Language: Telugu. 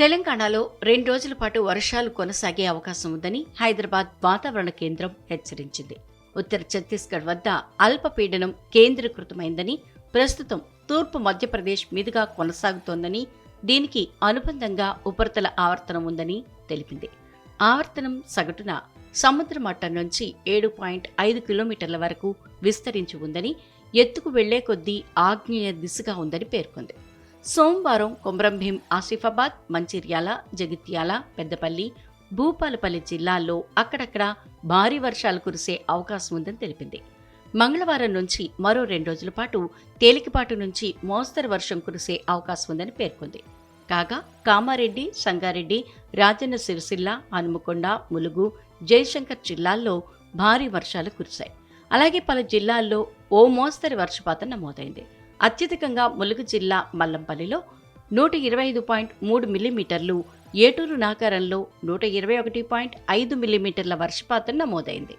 తెలంగాణలో రెండు రోజుల పాటు వర్షాలు కొనసాగే అవకాశం ఉందని హైదరాబాద్ వాతావరణ కేంద్రం హెచ్చరించింది. ఉత్తర ఛత్తీస్గఢ్ వద్ద అల్పపీడనం కేంద్రీకృతమైందని ప్రస్తుతం తూర్పు మధ్యప్రదేశ్ మీదుగా కొనసాగుతోందని దీనికి అనుబంధంగా ఉపరితల ఆవర్తనం ఉందని తెలిపింది. ఆవర్తనం సగటున సముద్ర మట్టం నుంచి ఏడు పాయింట్ ఐదు కిలోమీటర్ల వరకు విస్తరించి ఉందని ఎత్తుకు వెళ్ళే కొద్దీ ఆగ్నేయ దిశగా ఉందని పేర్కొంది. సోమవారం కొమరంభీం ఆసిఫాబాద్ మంచిర్యాల జగిత్యాల పెద్దపల్లి భూపాలపల్లి జిల్లాల్లో అక్కడక్కడ భారీ వర్షాలు కురిసే అవకాశం ఉందని తెలిపింది. మంగళవారం నుంచి మరో రెండు రోజుల పాటు తేలికపాటు నుంచి మోస్తరు వర్షం కురిసే అవకాశం ఉందని పేర్కొంది. కాగా కామారెడ్డి సంగారెడ్డి రాజన్న సిరిసిల్ల హనుమకొండ ములుగు జయశంకర్ జిల్లాల్లో భారీ వర్షాలు కురిశాయి. అలాగే పలు జిల్లాల్లో ఓ మోస్తరి వర్షపాతం నమోదైంది. అత్యధికంగా ములుగు జిల్లా మల్లంపల్లిలో నూట ఇరవై ఐదు పాయింట్ మూడు మిల్లీమీటర్లు ఏటూరు నాకారంలో నూట ఇరవై ఒకటి పాయింట్ ఐదు మిల్లీమీటర్ల వర్షపాతం నమోదైంది.